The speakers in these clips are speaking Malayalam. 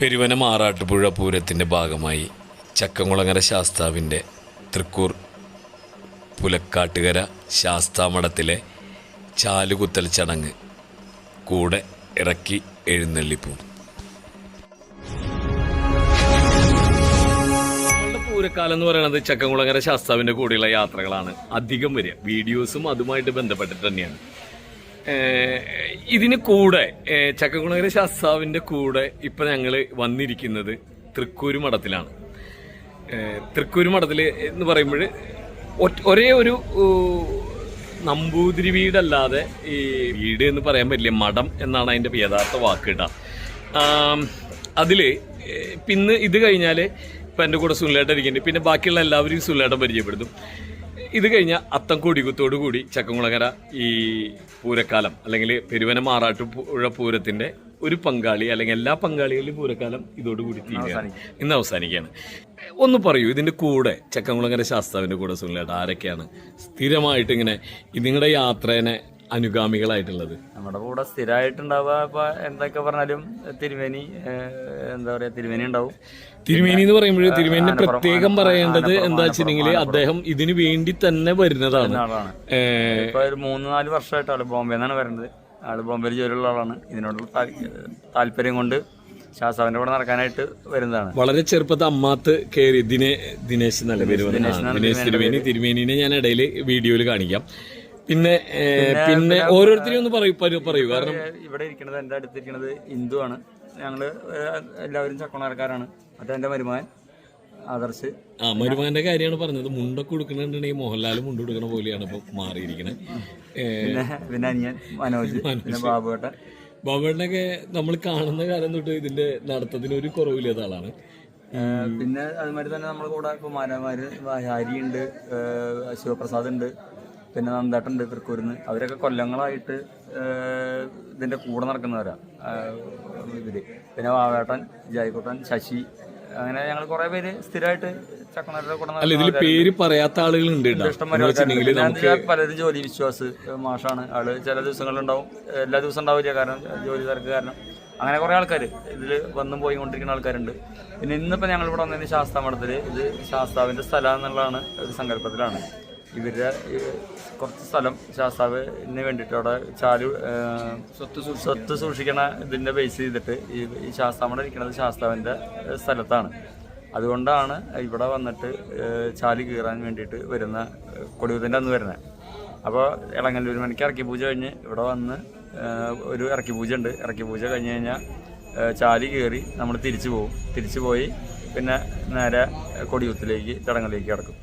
പെരുവന ആറാട്ടുപുഴ പൂരത്തിന്റെ ഭാഗമായി ചക്കംകുളങ്ങര ശാസ്താവിന്റെ തൃക്കൂർ പുലക്കാട്ടുകര ശാസ്താമഠത്തിലെ ചാലുകുത്തൽ ചടങ്ങ് കൂടെ ഇറക്കി എഴുന്നള്ളിപ്പൂ പൂരക്കാലം എന്ന് പറയുന്നത് ചക്കംകുളങ്ങര ശാസ്താവിന്റെ കൂടെയുള്ള യാത്രകളാണ്. അധികം വരിക. വീഡിയോസും അതുമായിട്ട് ബന്ധപ്പെട്ടിട്ട് തന്നെയാണ്. ഇതിന് കൂടെ ചക്കക്കുണകര ശാസ്താവിന്റെ കൂടെ ഇപ്പം ഞങ്ങൾ വന്നിരിക്കുന്നത് തൃക്കൂര് മഠത്തിലാണ്. തൃക്കൂര് മഠത്തിൽ എന്ന് പറയുമ്പോൾ ഒരേ ഒരു നമ്പൂതിരി വീടല്ലാതെ ഈ വീട് എന്ന് പറയാൻ പറ്റില്ല മഠം എന്നാണ് അതിന്റെ യഥാർത്ഥ വാക്ക് അതിൽ പിന്നെ ഇത് കഴിഞ്ഞാൽ ഇപ്പം എന്റെ കൂടെ സുനിലേട്ടൻ ഇരിക്കുന്നുണ്ട്. പിന്നെ ബാക്കിയുള്ള എല്ലാവരും സുനിലേട്ടൻ പരിചയപ്പെടുത്തും. ഇത് കഴിഞ്ഞ അത്തം കൊടികുത്തോടു കൂടി ചക്കംകുളങ്ങര ഈ പൂരക്കാലം അല്ലെങ്കിൽ പെരുവന മാറാട്ടു പുഴ പൂരത്തിന്റെ ഒരു പങ്കാളി അല്ലെങ്കിൽ എല്ലാ പങ്കാളികളിലും പൂരക്കാലം ഇതോടുകൂടി തീരുകയാണ്. ഇന്ന് അവസാനിക്കുകയാണ്. ഒന്ന് പറയൂ ഇതിന്റെ കൂടെ ചക്കംകുളങ്ങര ശാസ്താവിന്റെ കൂടെ സുനിലേട്ട ആരൊക്കെയാണ് സ്ഥിരമായിട്ട് ഇങ്ങനെ നിങ്ങളുടെ യാത്രേനെ അനുഗാമികളായിട്ടുള്ളത്. നമ്മുടെ കൂടെ സ്ഥിരമായിട്ടുണ്ടാവുക ഇപ്പൊ എന്തൊക്കെ പറഞ്ഞാലും തിരുമേനി എന്താ പറയാ തിരുമേനി ഉണ്ടാവും. തിരുമേനി എന്ന് പറയുമ്പോൾ തിരുമേനി പ്രത്യേകം പറയേണ്ടത് എന്താ വെച്ചിട്ടുണ്ടെങ്കിൽ അദ്ദേഹം ഇതിന് വേണ്ടി തന്നെ വരുന്നതാണ്. ഇപ്പൊ ഒരു മൂന്ന് നാല് വർഷമായിട്ട് ആൾ ബോംബെ നിന്നാണ് വരുന്നത്. ആൾ ബോംബെയിൽ ജോലിയുള്ള ആളാണ്. ഇതിനോടുള്ള താല്പര്യം കൊണ്ട് ശാസ്താവിന്റെ കൂടെ നടക്കാനായിട്ട് വരുന്നതാണ്. വളരെ ചെറുപ്പത്തെ അമ്മാത്ത് കയറി ദിനേ ദിനേശ് നല്ല പേര് ദിനേശ് തിരുമേനി. തിരുമേനിനെ ഞാൻ ഇടയിൽ വീഡിയോയിൽ കാണിക്കാം. പിന്നെ പിന്നെ ഓരോരുത്തരെയും ഒന്ന് പറയൂ പറയൂ- കാരണം ഇവിടെ ഇരിക്കുന്നത് എന്റെ അടുത്തിരിക്കുന്നത് ഹിന്ദു ആണ്. ഞങ്ങൾ എല്ലാവരും ചക്കണക്കാരാണ് മറ്റേ എന്റെ മരുമാൻ ആദർശ്. ആ മരുമാന്റെ കാര്യമാണ് പറഞ്ഞത്. മുണ്ടൊക്കെ കൊടുക്കണുണ്ടെങ്കിൽ മോഹൻലാൽ മുണ്ട് കൊടുക്കണ പോലെയാണ് ഇപ്പൊ മാറിയിരിക്കണേ. പിന്നെ അനിയൻ മനോജ് പിന്നെ ബാബുവേട്ടൻ. ബാബുവേട്ടനൊക്കെ നമ്മൾ കാണുന്ന കാലം തൊട്ട് ഇതിന്റെ നടത്തത്തിന് ഒരു കുറവില്ലാത്ത ആളാണ്. പിന്നെ അതുമാതിരി തന്നെ നമ്മുടെ കൂടെ ഇപ്പൊ ഹരി ഏഹ് ശിവപ്രസാദ് ഉണ്ട്. പിന്നെ നന്ദേട്ടുണ്ട് തൃക്കൂരിന്ന്. അവരൊക്കെ കൊല്ലങ്ങളായിട്ട് ഇതിന്റെ കൂടെ നടക്കുന്നവരാ ഇവർ പിന്നെ വാവേട്ടൻ ജായിക്കോട്ടൻ ശശി അങ്ങനെ ഞങ്ങൾ കുറെ പേര് സ്ഥിരമായിട്ട് കൂടെ ഇതിൽ പേര് പറയാത്ത ആളുകൾ ഉണ്ട് പലരും ജോലി വിശ്വാസ് മാഷാണ്. ആൾ ചില ദിവസങ്ങളിലുണ്ടാവും എല്ലാ ദിവസവും ഉണ്ടാവില്ല. കാരണം ജോലി തിരക്ക് കാരണം. അങ്ങനെ കുറെ ആൾക്കാർ ഇതിൽ വന്നും പോയി കൊണ്ടിരിക്കുന്ന ആൾക്കാരുണ്ട്. പിന്നെ ഇന്നിപ്പോൾ ഞങ്ങൾ ഇവിടെ വന്നതിന് ശാസ്താമഠത്തിൽ ഇത് ശാസ്താവിന്റെ സ്ഥലം എന്നുള്ളതാണ് ഒരു സങ്കല്പത്തിലാണ്. ഇവരുടെ ഈ കുറച്ച് സ്ഥലം ശാസ്താവിന് വേണ്ടിയിട്ട് അവിടെ ചാലു സ്വത്ത് സ്വത്ത് സൂക്ഷിക്കണ ഇതിന്റെ ബേസ് ചെയ്തിട്ട് ഈ ശാസ്താവിടെ ഇരിക്കുന്നത് ശാസ്താവിന്റെ സ്ഥലത്താണ്. അതുകൊണ്ടാണ് ഇവിടെ വന്നിട്ട് ചാലി കീറാൻ വേണ്ടിയിട്ട് വരുന്ന കൊടിയൂത്തിന്റെ അന്ന് വരുന്നത്. അപ്പോൾ ഇളങ്ങല്ലൂർ മണിക്ക് ഇറക്കി പൂജ കഴിഞ്ഞ് ഇവിടെ വന്ന് ഒരു ഇറക്കി പൂജ ഉണ്ട്. ഇറക്കി പൂജ കഴിഞ്ഞ് കഴിഞ്ഞാൽ ചാലി കയറി നമ്മൾ തിരിച്ചു പോകും തിരിച്ചു പോയി പിന്നെ നേരെ കൊടിയൂത്തിലേക്ക് ചടങ്ങിലേക്ക് കിടക്കും.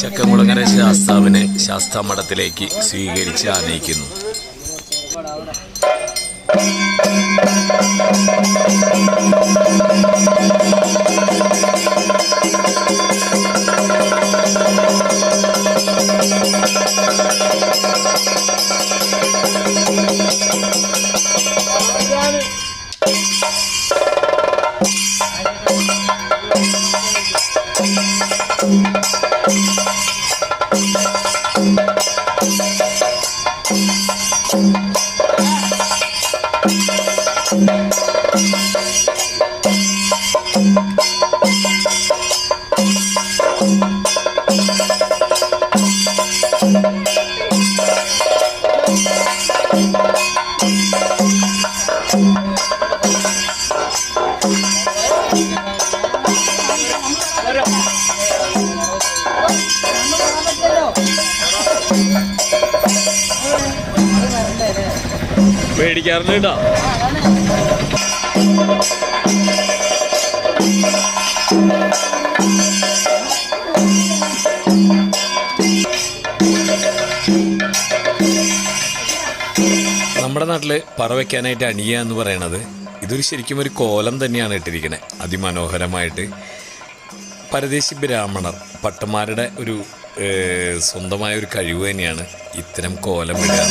ചക്കംകുളങ്ങര ശാസ്താവിനെ ശാസ്താമഠത്തിലേക്ക് സ്വീകരിച്ച് ആനയിക്കുന്നു. പേടിക്കാറുണ്ട് കേട്ടോ. നമ്മുടെ നാട്ടിൽ പറ വെക്കാനായിട്ട് അണിയുക എന്ന് പറയണത് ഇതൊരു ശരിക്കും ഒരു കോലം തന്നെയാണ് ഇട്ടിരിക്കുന്നത് അതിമനോഹരമായിട്ട് പരദേശി ബ്രാഹ്മണർ പട്ടമാരുടെ ഒരു സ്വന്തമായ ഒരു കഴിവ് തന്നെയാണ് ഇത്തരം കോലം വിടാൻ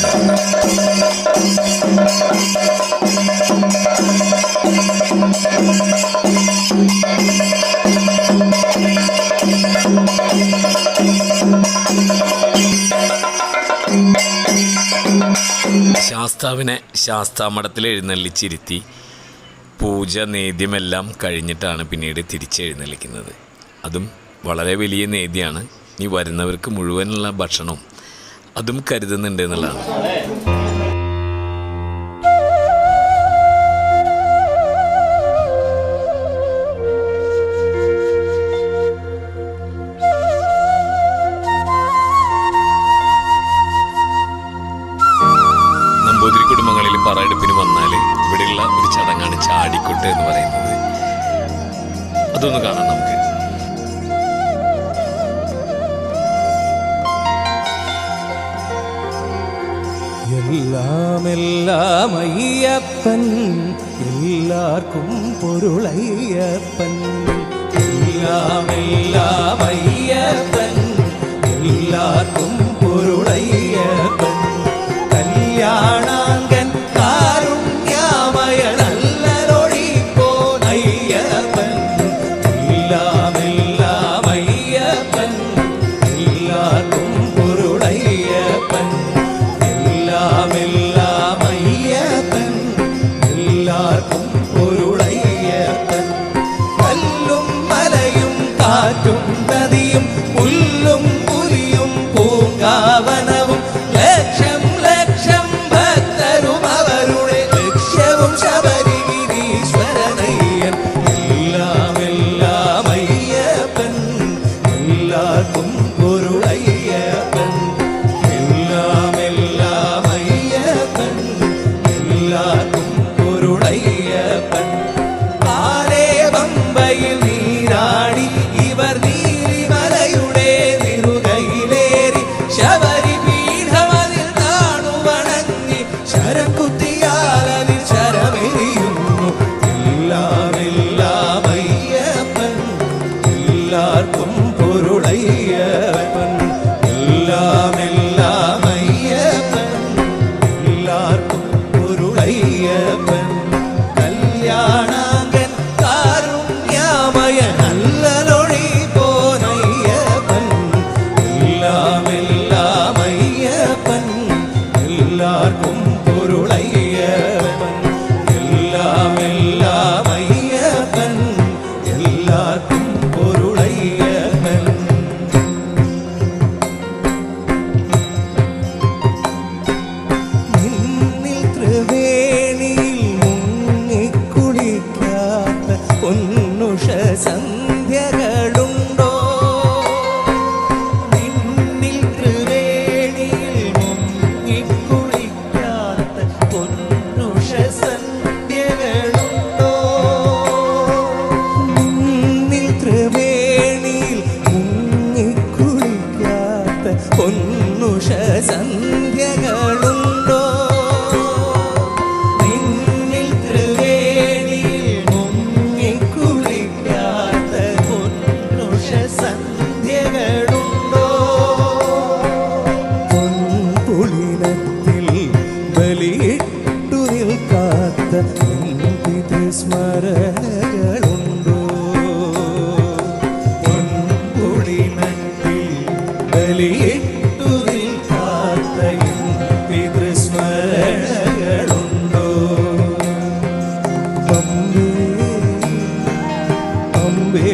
ശാസ്താവിനെ ശാസ്താമഠത്തിൽ എഴുന്നള്ളിച്ചിരുത്തി. പൂജ നേദ്യമെല്ലാം കഴിഞ്ഞിട്ടാണ് പിന്നീട് തിരിച്ചെഴുന്നള്ളിക്കുന്നത് അതും വളരെ വലിയ നേദ്യാണ്. ഇനി വരുന്നവർക്ക് മുഴുവനുള്ള ഭക്ഷണവും അതും കരുതുന്നുണ്ട് എന്നുള്ളതാണ്. നമ്പൂതിരി കുടുംബങ്ങളിൽ പറയെടുപ്പിന് വന്നാൽ ഇവിടെയുള്ള ഒരു ചടങ്ങാണ് ചാടിക്കൊട്ട് എന്ന് പറയുന്നത്. അതൊന്ന് കാണാം നമുക്ക്. எல்லாம் எல்லாம் ஐயப்பன் எல்லாருக்கும் பொருளையப்பன். எல்லாம் எல்லாம் ஐயப்பன் रा நல்ல എന്തിത് സ്മരണകളുണ്ടോ? പൊൻപൊടി നട്ടിൽ ബലിയിട്ടു നിൽക്കാത്ത എന്തിത് സ്മരണകളുണ്ടോ? പമ്പേ പമ്പേ